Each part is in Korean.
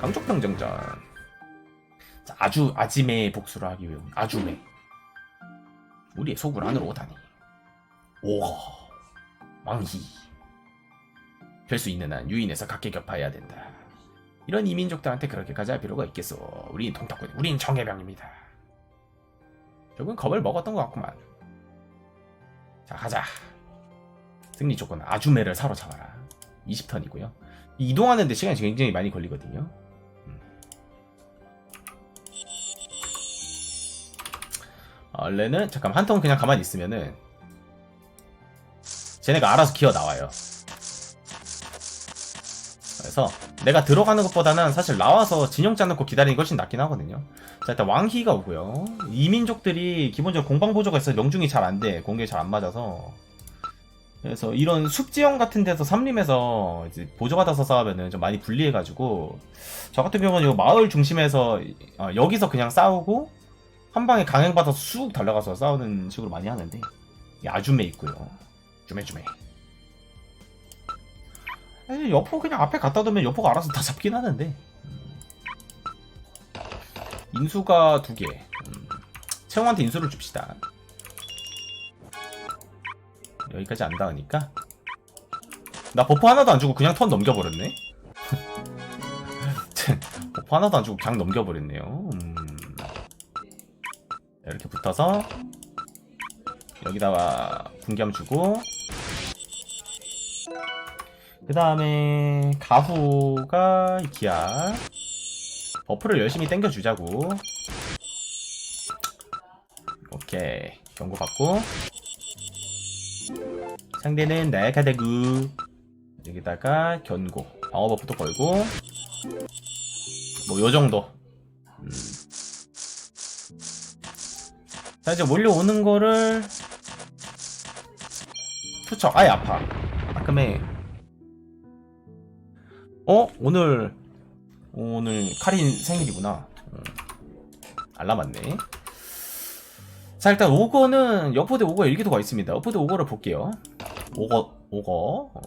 강족병정전. 자, 아주 아지매의 복수를 하기 위해 아주매. 우리의 속을 안으로 오다니. 오거 왕희. 될 수 있는 한 유인에서 각계 격파해야 된다. 이런 이민족들한테 그렇게까지 할 필요가 있겠소. 우린 동탁군 우린 정예병입니다. 결국은 겁을 먹었던 것 같구만. 자 가자. 승리 조건 아주매를 사로잡아라. 20턴이고요. 이동하는데 시간이 굉장히 많이 걸리거든요 원래는 잠깐 한 턴 그냥 가만히 있으면은 쟤네가 알아서 기어 나와요. 그래서 내가 들어가는 것보다는 사실 나와서 진영 짜놓고 기다리는 게 훨씬 낫긴 하거든요. 자 일단 왕희가 오고요. 이민족들이 기본적으로 공방 보조가 있어서 명중이 잘 안 돼. 공격이 잘 안 맞아서. 그래서 이런 숲지형 같은 데서 삼림에서 보조받아서 싸우면은 좀 많이 불리해가지고 저 같은 경우는 이 마을 중심에서 어, 여기서 그냥 싸우고 한 방에 강행받아서 쑥 달려가서 싸우는 식으로 많이 하는데 이 아주메 있고요. 주메주메. 여포 그냥 앞에 갖다 두면 여포가 알아서 다 잡긴 하는데. 음. 인수가 두개. 음. 채용한테 인수를 줍시다. 여기까지 안 닿으니까. 나 버프 하나도 안 주고 그냥 턴 넘겨버렸네? 버프 하나도 안 주고 그냥 넘겨버렸네요. 음. 이렇게 붙어서 여기다가 군겸 주고 그 다음에 가후가 기아 버프를 열심히 땡겨주자고. 오케이. 경고 받고. 상대는 나약하다구. 여기다가 견고. 방어 버프도 걸고. 뭐 요정도 자 이제 몰려오는 거를 투척. 아예 아파. 가끔에 어? 오늘 오늘 카린 생일이구나. 음. 알람 왔네. 자 일단 오거는 여포대 오거 일기도가 있습니다. 여포대 오거를 볼게요. 오거 오거. 어.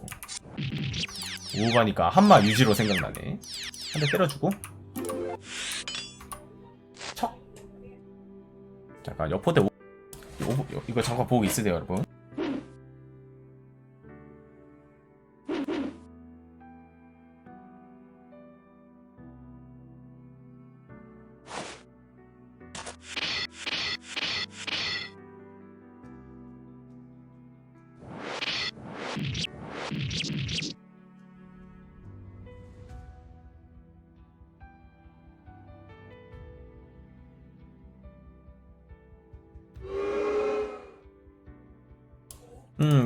오거니까 한마 유지로 생각나네. 한 대 때려주고 잠깐 여포대 오... 오... 이거 잠깐 보고 있으세요 여러분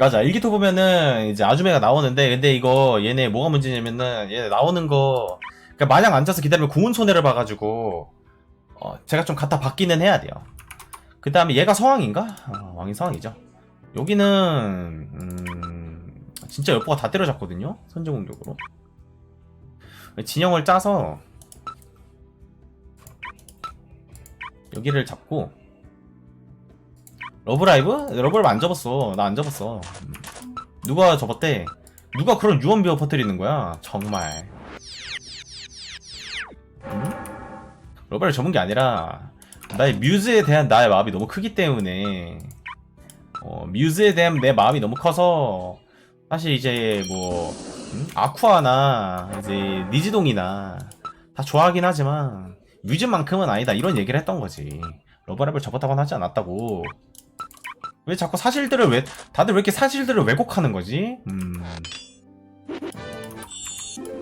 맞아. 일기토 보면은 이제 아주메가 나오는데, 근데 이거 얘네 뭐가 문제냐면은 얘네 나오는 거, 그러니까 마냥 앉아서 기다리면 구운 손해를 봐가지고, 어, 제가 좀 갖다 받기는 해야 돼요. 그 다음에 얘가 서왕인가? 어, 왕이 서왕이죠. 여기는, 음, 진짜 여포가 다 때려잡거든요? 선제 공격으로. 진영을 짜서, 여기를 잡고, 러브라이브? 러브라이브 안 접었어. 나 안 접었어. 음. 누가 접었대? 누가 그런 유언비어 퍼뜨리는 거야? 정말. 음? 러브라이브 접은 게 아니라 나의 뮤즈에 대한 나의 마음이 너무 크기 때문에 어, 뮤즈에 대한 내 마음이 너무 커서 사실 이제 뭐 음? 아쿠아나 이제 니지동이나 다 좋아하긴 하지만 뮤즈만큼은 아니다 이런 얘기를 했던 거지. 러브라이브를 접었다고는 하지 않았다고. 왜 자꾸 사실들을 왜 다들 왜 이렇게 사실들을 왜곡하는 거지? 음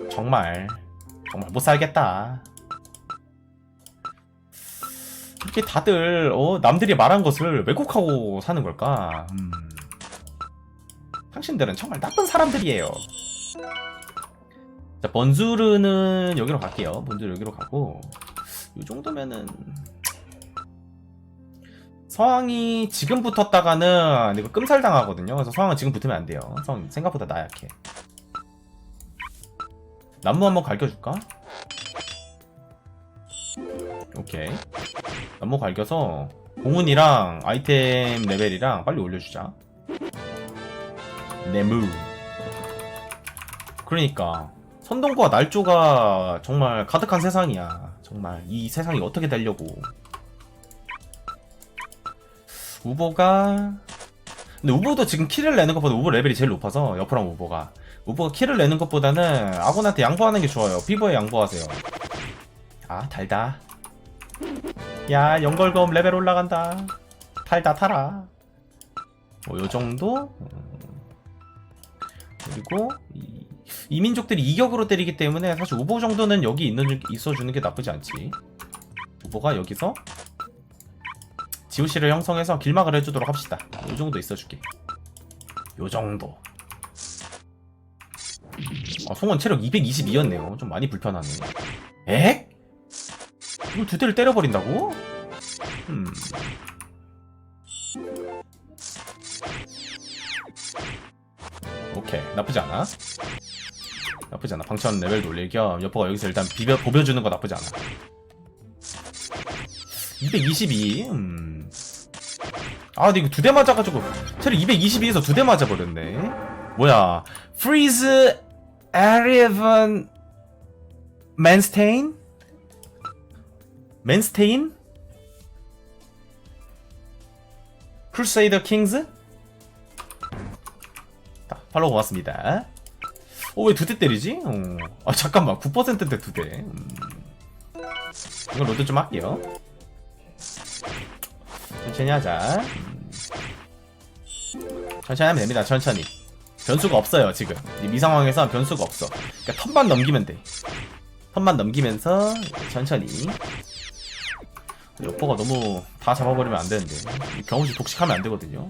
정말 정말 못 살겠다. 이렇게 다들 어 남들이 말한 것을 왜곡하고 사는 걸까? 음. 당신들은 정말 나쁜 사람들이에요. 자 번주르는 여기로 갈게요. 번주르 여기로 가고 이 정도면은 서왕이 지금 붙었다가는 이거 끔살 당하거든요. 그래서 서왕은 지금 붙으면 안 돼요. 서왕 생각보다 나약해. 나무 한번 갈겨줄까? 오케이. 나무 갈겨서 공운이랑 아이템 레벨이랑 빨리 올려주자. 네무. 그러니까 선동과 날조가 정말 가득한 세상이야. 정말 이 세상이 어떻게 되려고. 우보가 근데 우보도 지금 킬을 내는 것보다 우보 레벨이 제일 높아서 여프랑 우보가 우보가 킬을 내는 것보다는 아군한테 양보하는 게 좋아요. 피버에 양보하세요. 아 달다. 야 연걸검 레벨 올라간다. 달다 타라. 뭐 요 정도. 음. 그리고 이, 이 민족들이 이격으로 때리기 때문에 사실 우보 정도는 여기 있는 있어주는 게 나쁘지 않지. 우보가 여기서 지우씨를 형성해서 길막을 해주도록 합시다. 요 정도 있어줄게. 요 정도. 아, 송원 체력 222였네요. 좀 많이 불편하네. 에? 이걸 두 대를 때려버린다고? 음. 오케이. 나쁘지 않아. 나쁘지 않아. 방천 레벨 올릴 겸 여포가 여기서 일단 비벼, 보벼주는 거 나쁘지 않아. 222. 음. 아, 근데 이거 두 대 맞아가지고 체력 222에서 두 대 맞아버렸네. 뭐야? 프리즈 에리븐 맨스테인? 맨스테인? 크루세이더 킹즈? 자, 팔로우 고맙습니다. 어, 왜 두 대 때리지? 어. 아, 잠깐만. 9%인데 두 대. 음. 이거 로드 좀 할게요. 천천히 하자. 음. 천천히 하면 됩니다. 천천히. 변수가 없어요, 지금. 이 상황에서 변수가 없어. 그러니까 턴만 넘기면 돼. 턴만 넘기면서 천천히. 여포가 너무 다 잡아버리면 안 되는데. 이 경험치 독식하면 안 되거든요.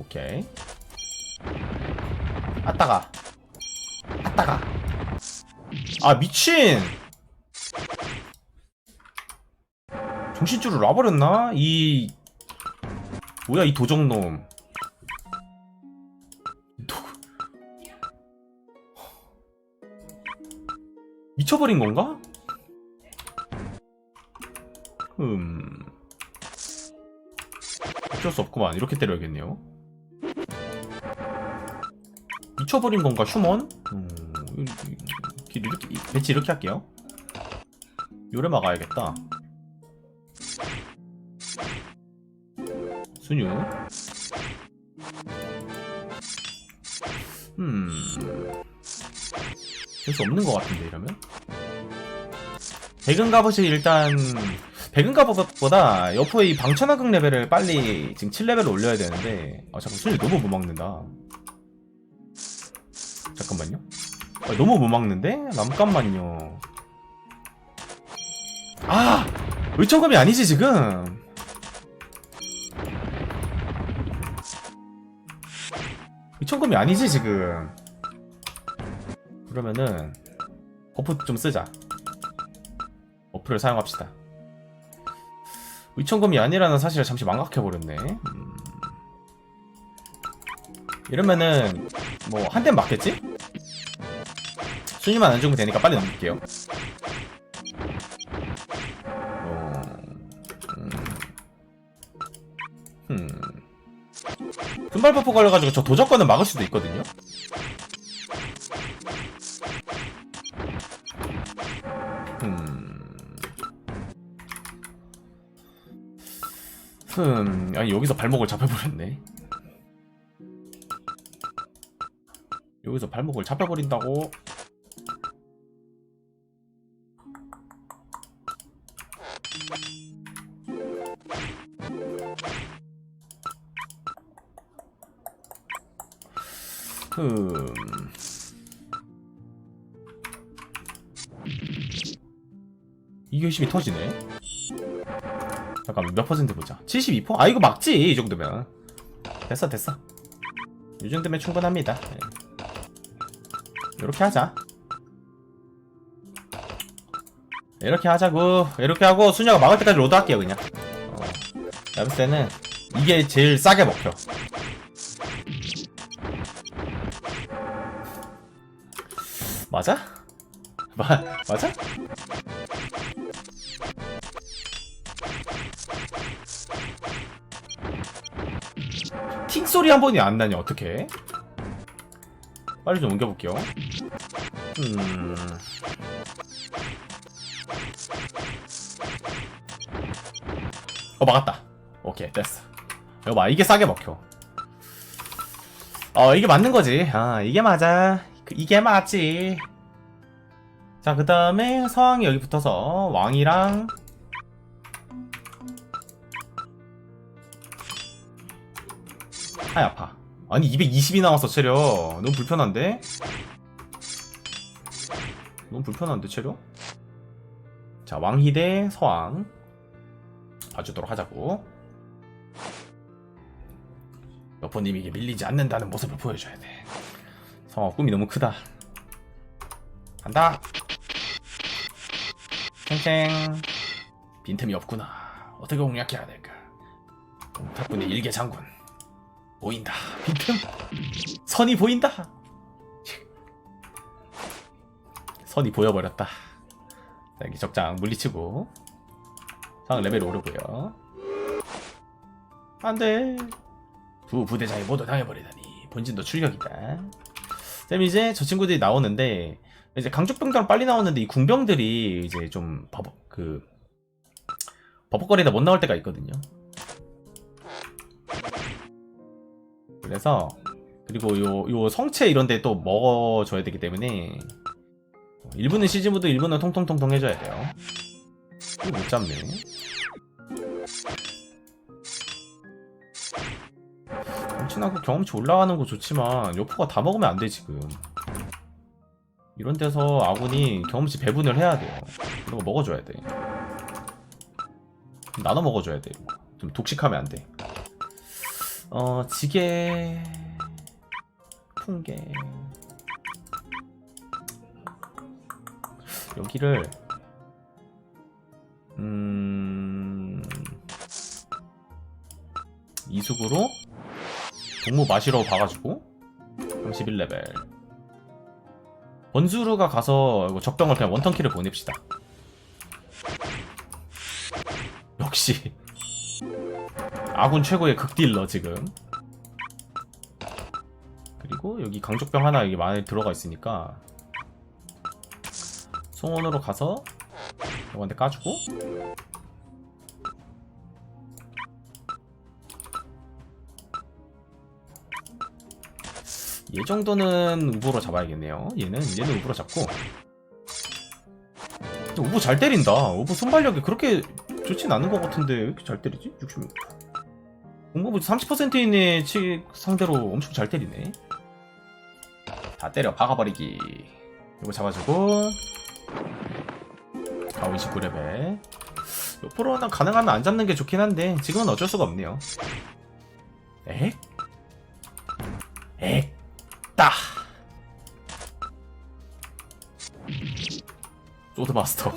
오케이. 아따가. 아따가. 아, 미친! 정신줄을 놔버렸나? 이 뭐야 이 도적놈 도... 미쳐버린 건가? 음 어쩔 수 없구만 이렇게 때려야겠네요 미쳐버린 건가 휴먼? 음, 이렇게 이- 배치 이렇게 할게요 요래 막아야겠다 순유. 음. 될수 없는 것 같은데, 이러면? 백은 갑옷이 일단, 백은 갑옷보다 여포의 이 방천하극 레벨을 빨리 지금 7레벨로 올려야 되는데, 아, 잠깐, 순유 너무 못 막는다. 잠깐만요. 아, 너무 못 막는데? 잠깐만요. 아! 의천검이 아니지, 지금! 미천금이 아니지 지금? 그러면은 버프 좀 쓰자. 버프를 사용합시다. 의천금이 아니라는 사실을 잠시 망각해버렸네. 음. 이러면은 뭐 한 대 맞겠지? 순위만 안 주면 되니까 빨리 넘길게요 금발 버프 걸려가지고 저 도적권을 막을 수도 있거든요. 음. 흠, 아니 여기서 발목을 잡혀버렸네. 여기서 발목을 잡혀버린다고? 흠. 이교심이 터지네. 잠깐만 몇 퍼센트 보자. 72%? 아 이거 막지 이 정도면. 됐어 됐어. 이 정도면 충분합니다. 네. 이렇게 하자. 이렇게 하자고. 이렇게 하고 순녀가 막을 때까지 로드 할게요 그냥. 어. 때는 이게 제일 싸게 먹혀. 맞아? 마, 맞아? 틱 소리 한 번이 안 나냐 어떻게? 빨리 좀 옮겨볼게요. 음. 어 막았다. 오케이 됐어. 이거 봐 이게 싸게 먹혀. 어 이게 맞는 거지. 아 이게 맞아. 그, 이게 맞지. 자그 다음에 서왕이 여기 붙어서 왕이랑 하이 아파. 아니 220이 나왔어 체력. 너무 불편한데? 너무 불편한데 체력? 자 왕희 대 서왕 봐주도록 하자고. 여포님에게 밀리지 않는다는 모습을 보여줘야 돼. 성아 꿈이 너무 크다. 간다. 탱탱. 빈틈이 없구나. 어떻게 공략해야 될까? 덕분에 일개 장군 보인다. 빈틈. 선이 보인다. 선이 보여버렸다. 자, 여기 적장 물리치고 상황 레벨 오르고요. 안돼. 두 부대장이 모두 당해버리다니 본진도 출격이다. 쌤 이제 저 친구들이 나오는데 이제 강족병장 빨리 나오는데 이 궁병들이 이제 좀 버벅 그 버벅거리다 못 나올 때가 있거든요. 그래서 그리고 요 요 성체 이런데 또 먹어줘야 되기 때문에 일부는 시즌 모드 일부는 통통통통 해줘야 돼요. 못 잡네. 엄청나고 경험치 올라가는 거 좋지만 요포가 다 먹으면 안 돼 지금. 이런 데서 아군이 경험치 배분을 해야 돼요. 이런 거 먹어줘야 돼. 나눠 먹어줘야 돼. 좀 독식하면 안 돼. 어 지게 풍계 여기를 음 이숙으로 동무 마시러 봐가지고 31레벨. 번수르가 가서 적병을 그냥 원턴키를 보냅시다. 역시 아군 최고의 극딜러 지금. 그리고 여기 강족병 하나 여기 많이 들어가 있으니까 송원으로 가서 이거한테 까주고 얘 정도는 우보로 잡아야겠네요. 얘는 얘는 우보로 잡고. 우보 잘 때린다. 우보 순발력이 그렇게 좋진 않은 것 같은데 왜 이렇게 잘 때리지? 66 공부부 30% 있는 치 상대로 엄청 잘 때리네. 다 때려. 박아버리기. 이거 잡아주고. 가오 29레벨. 옆으로 는 가능하면 안 잡는 게 좋긴 한데 지금은 어쩔 수가 없네요. 엑? 엑? 따 소드 마스터.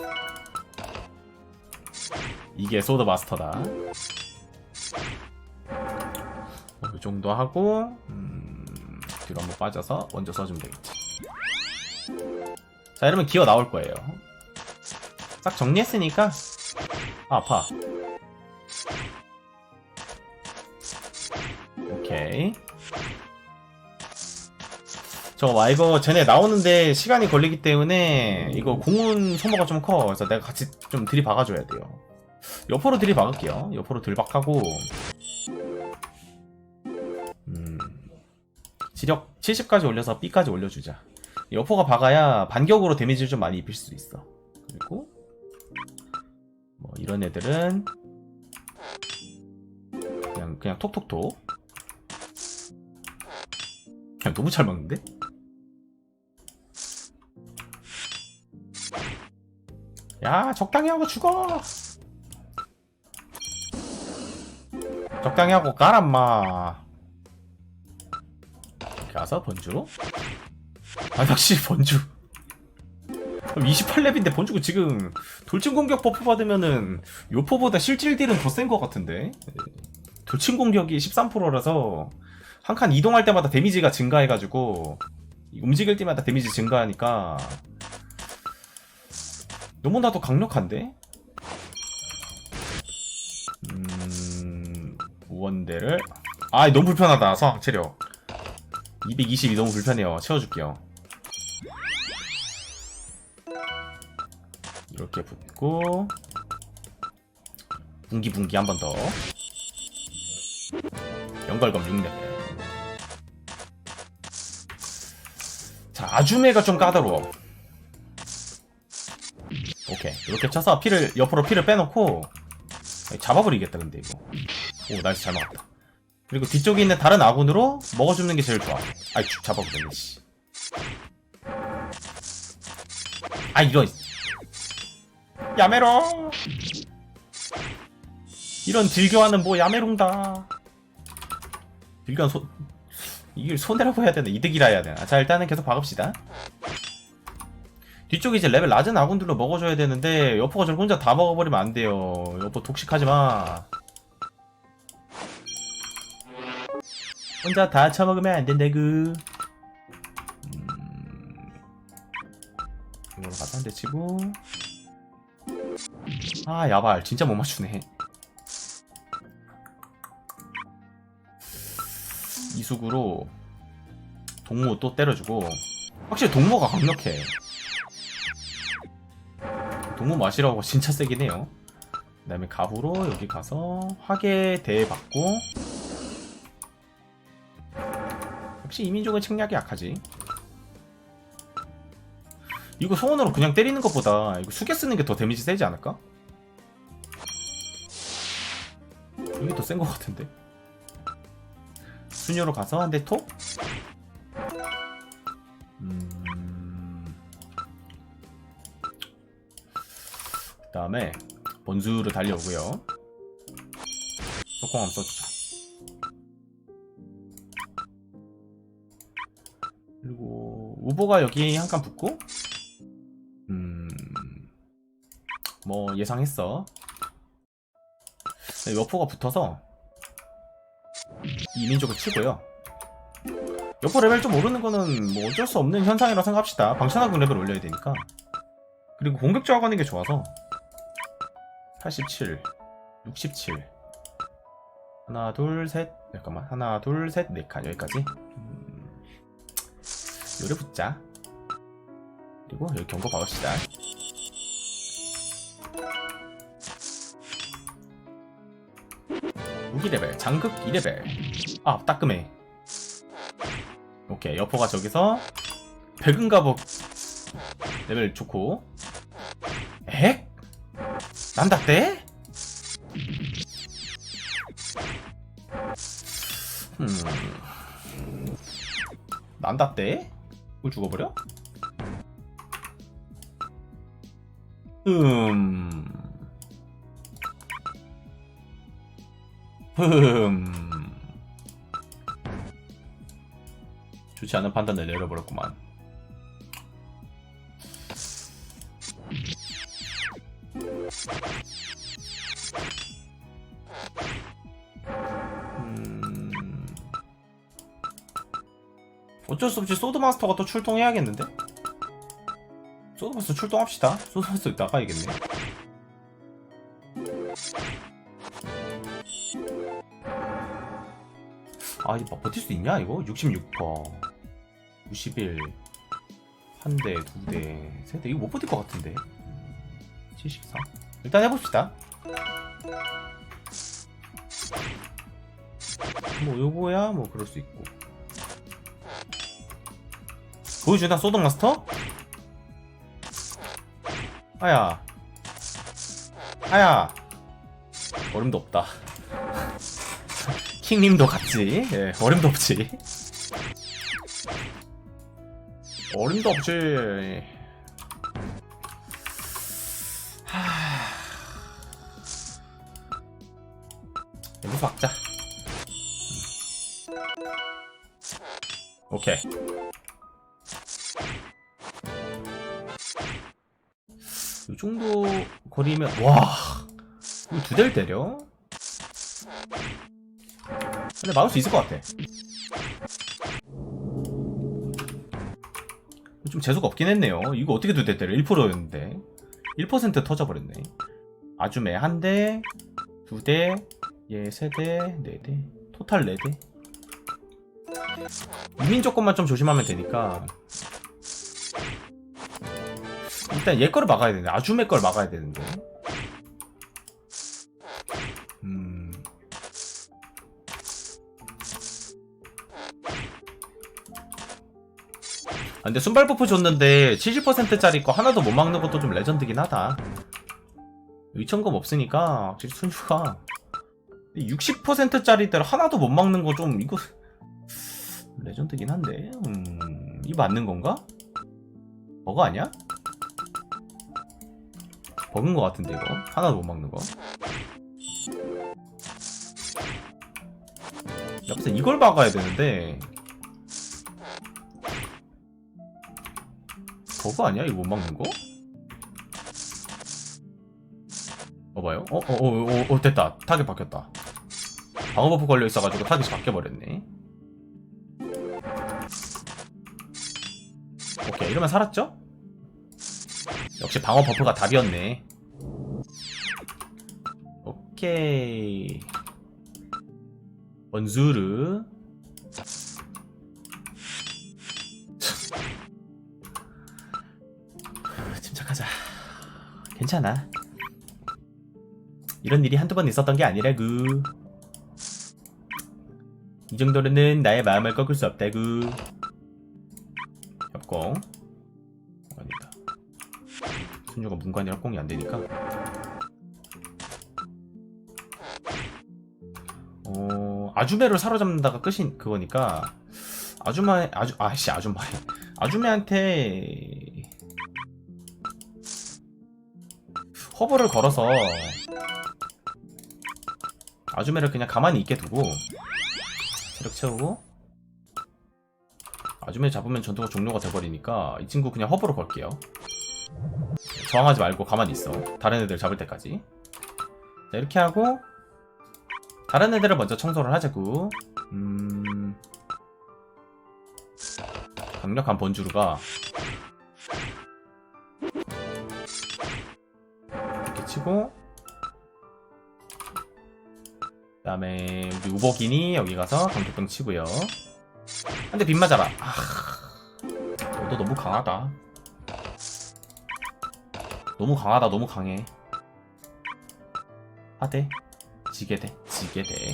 이게 소드 마스터다. 어, 이 정도 하고 음, 뒤로 한번 빠져서 먼저 써주면 되겠지. 자 이러면 기어 나올 거예요. 싹 정리했으니까. 아, 아파. 오케이 봐 이거 쟤네 나오는데 시간이 걸리기 때문에 이거 공운 소모가 좀 커. 그래서 내가 같이 좀 들이박아줘야 돼요. 옆으로 들이박을게요. 옆으로 들박하고. 음, 지력 70까지 올려서 B까지 올려주자. 여포가 박아야 반격으로 데미지를 좀 많이 입힐 수 있어. 그리고 뭐 이런 애들은 그냥 그냥 톡톡톡. 그냥 너무 잘 막는데? 야 적당히 하고 죽어. 적당히 하고 가라 마. 가서 번주? 아 역시 번주. 28렙인데 번주고 지금 돌진 공격 버프 받으면은 요포보다 실질 딜은 더 센 것 같은데? 돌진 공격이 13%라서 한 칸 이동할 때마다 데미지가 증가해가지고 움직일 때마다 데미지 증가하니까 너무나도 강력한데? 음... 무원대를 아 너무 불편하다 성악 체력 220이 너무 불편해요. 채워줄게요. 이렇게 붙고 분기 한 번 더. 연결검 6레벨. 자, 아주메가 좀 까다로워. 오케이. 이렇게 쳐서 피를, 옆으로 피를 빼놓고, 잡아버리겠다, 근데 이거. 오, 나이스 잘 막았다. 그리고 뒤쪽에 있는 다른 아군으로 먹어주는 게 제일 좋아. 아이, 죽 잡아버렸네, 씨. 아, 이런. 야메롱! 이런 딜교환은 뭐 야메롱다. 딜교환 소, 이걸 손해라고 해야 되나? 이득이라 해야 되나? 자, 일단은 계속 박읍시다. 뒤쪽에 이제 레벨 낮은 아군들로 먹어줘야 되는데, 여포가 저를 혼자 다 먹어버리면 안 돼요. 여포 독식하지 마. 혼자 다 처먹으면 안 된다구. 음... 이걸로 가서 한 대 치고. 아, 야발. 진짜 못 맞추네. 이숙으로 동무 또 때려주고 확실히 동무가 강력해 동무 맛이라고 진짜 세긴 해요 그 다음에 가후로 여기 가서 화계 대회 받고 역시 이민족은 책략이 약하지 이거 소원으로 그냥 때리는 것보다 이거 수계 쓰는 게 더 데미지 세지 않을까? 이게 더 센 것 같은데 순위로 가서 한 대 톡? 다음에 번수로 달려오고요 속공 한번 써주자 그리고 우보가 여기 한 칸 붙고 음... 뭐 예상했어 네, 여포가 붙어서 이민족을 치고요. 여포 레벨 좀 오르는 거는 뭐 어쩔 수 없는 현상이라고 생각합시다. 방천하군 레벨 올려야 되니까. 그리고 공격 저하가는 게 좋아서 87, 67 하나 둘셋. 잠깐만. 하나 둘셋. 네칸. 여기까지. 음, 요래 붙자. 그리고 여기 경고 박읍시다. 무기 레벨, 장극 2레벨. 아, 따끔해. 오케이, 여포가 저기서 백은가복 레벨 좋고. 엑? 난다떼? 음. 난다떼? 이걸 죽어버려? 음. 흠. 좋지 않은 판단을 내려버렸구만. 어쩔 수 없이 소드마스터가 또 출동해야겠는데? 소드마스터 출동합시다. 소드마스터 나가야겠네. 아 이거 버틸 수 있냐 이거? 66퍼 91 한 대, 두 대, 세 대. 이거 못 버틸 것 같은데. 74. 일단 해봅시다. 뭐 요거야 뭐 그럴 수 있고. 보여주나 소동마스터? 아야. 아야. 얼음도 없다. 킹님도 같지. 예, 어림도 없지. 어림도 없지. 이 정도 거리면 와. 이거 두 대를 때려? 근데 막을 수 있을 것 같아. 좀 재수가 없긴 했네요. 이거 어떻게 두 대 때려? 1%였는데. 1% 터져버렸네. 아주매 한 대, 두 대, 얘 세 대, 네 대. 토탈 네 대. 이민 조건만 좀 조심하면 되니까 일단 얘 거를 막아야 되는데 아주메 걸 막아야 되는데 음 아, 근데 순발 버프 줬는데 70%짜리 거 하나도 못 막는 것도 좀 레전드긴 하다. 의천검 없으니까 확실히 순주가 60%짜리들 하나도 못 막는 거 좀 이거 레전드긴 한데 음, 이 맞는 건가? 버거 아니야? 버그인 것 같은데 이거? 하나도 못 막는 거? 옆에서 이걸 막아야 되는데. 버그 아니야? 이거 못 막는 거? 봐봐요. 어, 어, 어, 어, 어, 됐다. 타겟 바뀌었다. 방어 버프 걸려 있어가지고 타겟이 바뀌어버렸네. 오케이 이러면 살았죠? 역시 방어 버프가 답이었네. 오케이. 원수르. 침착하자. 괜찮아. 이런 일이 한두 번 있었던 게 아니라구. 이 정도로는 나의 마음을 꺾을 수 없다구. 협공 순주가 문관이 협공이 안 되니까. 어 아주메를 사로잡는다가 끝이 그거니까 아주마 아주 아씨 아주마. 아주메한테 허브를 걸어서 아주메를 그냥 가만히 있게 두고 체력 채우고 아주메 잡으면 전투가 종료가 돼버리니까 이 친구 그냥 허브로 걸게요 저항하지 말고 가만히 있어. 다른 애들 잡을 때까지. 자 이렇게 하고 다른 애들을 먼저 청소를 하자고. 음... 강력한 번주루가 이렇게 치고 그 다음에 우리 우복이니 여기 가서 강태병 치고요. 한대 빗 맞아라. 아, 너 너무 강하다 너무 강하다 너무 강해. 하대. 지게 돼 지게 돼.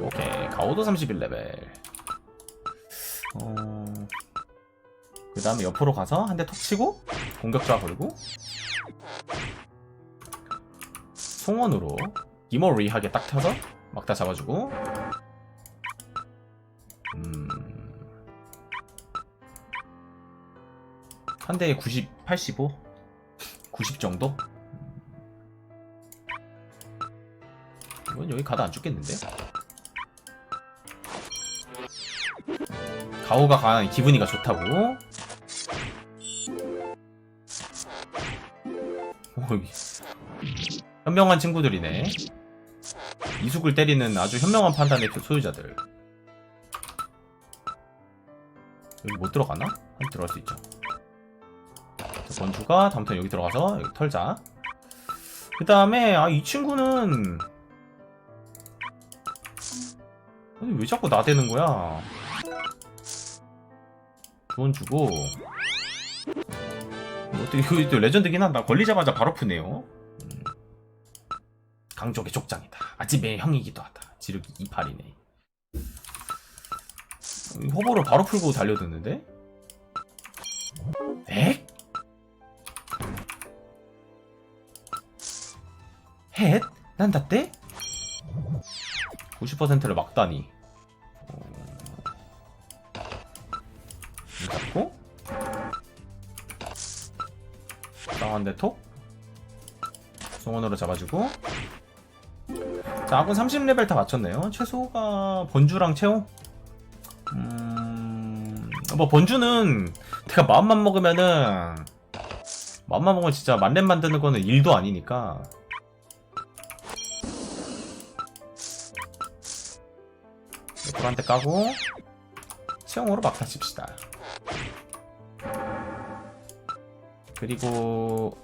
오케이 가오도 31레벨. 어... 그 다음에 옆으로 가서 한 대 톡 치고 공격좌 걸고 송원으로 이머리하게 딱 켜서 막다 잡아주고. 음... 한 대에 90, 85? 90 정도? 이건 여기 가다 안 죽겠는데? 가오가 강한 기분이가 좋다고 현명한 친구들이네 이숙을 때리는 아주 현명한 판단의 소유자들 여기 못 들어가나? 한 들어갈 수 있죠 자, 번주가 다음 턴 여기 들어가서 여기 털자. 그 다음에 아 이 친구는 아니 왜 자꾸 나대는 거야? 돈 주고. 뭐 어떻게 이거 또 레전드긴 한다. 걸리자마자 바로 푸네요. 음. 강족의 족장이다. 아지메의 형이기도 하다. 지르기 28이네. 호보로 바로 풀고 달려드는데? 에? 헷? 난다 때? 90%를 막다니. 어... 잡고 땅한대 톡? 송원으로 잡아주고. 자 아군 30레벨 다 맞췄네요. 최소가 번주랑 채호 음뭐 번주는 내가 마음만 먹으면은 마음만 먹으면 진짜 만렙 만드는 거는 일도 아니니까 옆으로한테 까고 채용으로 막타 칩시다 그리고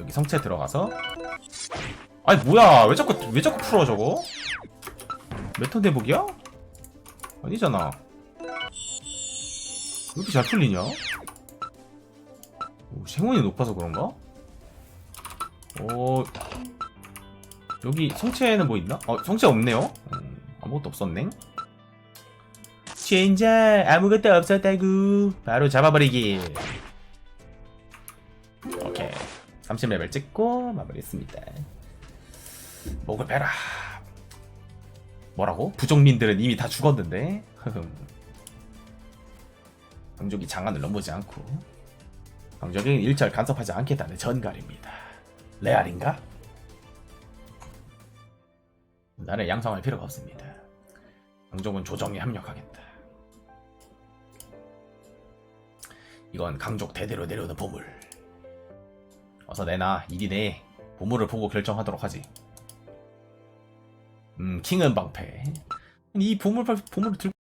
여기 성체 들어가서 아니 뭐야 왜 자꾸 왜 자꾸 풀어 저거 몇턴 대복이야? 아니잖아. 왜 이렇게 잘 풀리냐? 오, 생원이 높아서 그런가? 어 여기 성체는 뭐 있나? 어 성체 없네요. 음, 아무것도 없었네. 젠장 아무것도 없었다구 바로 잡아버리기. 오케이 30레벨 찍고 마무리했습니다. 목을 빼라. 뭐라고? 부족민들은 이미 다 죽었는데. 강족이 장안을 넘보지 않고 강족에는 일절 간섭하지 않겠다는 전갈입니다. 레알인가? 나를 양성할 필요가 없습니다. 강족은 조정에 합력하겠다. 이건 강족 대대로 내려오는 보물. 어서 내놔 일이 내 보물을 보고 결정하도록 하지. 음 킹은 방패. 이 보물 보물을 들고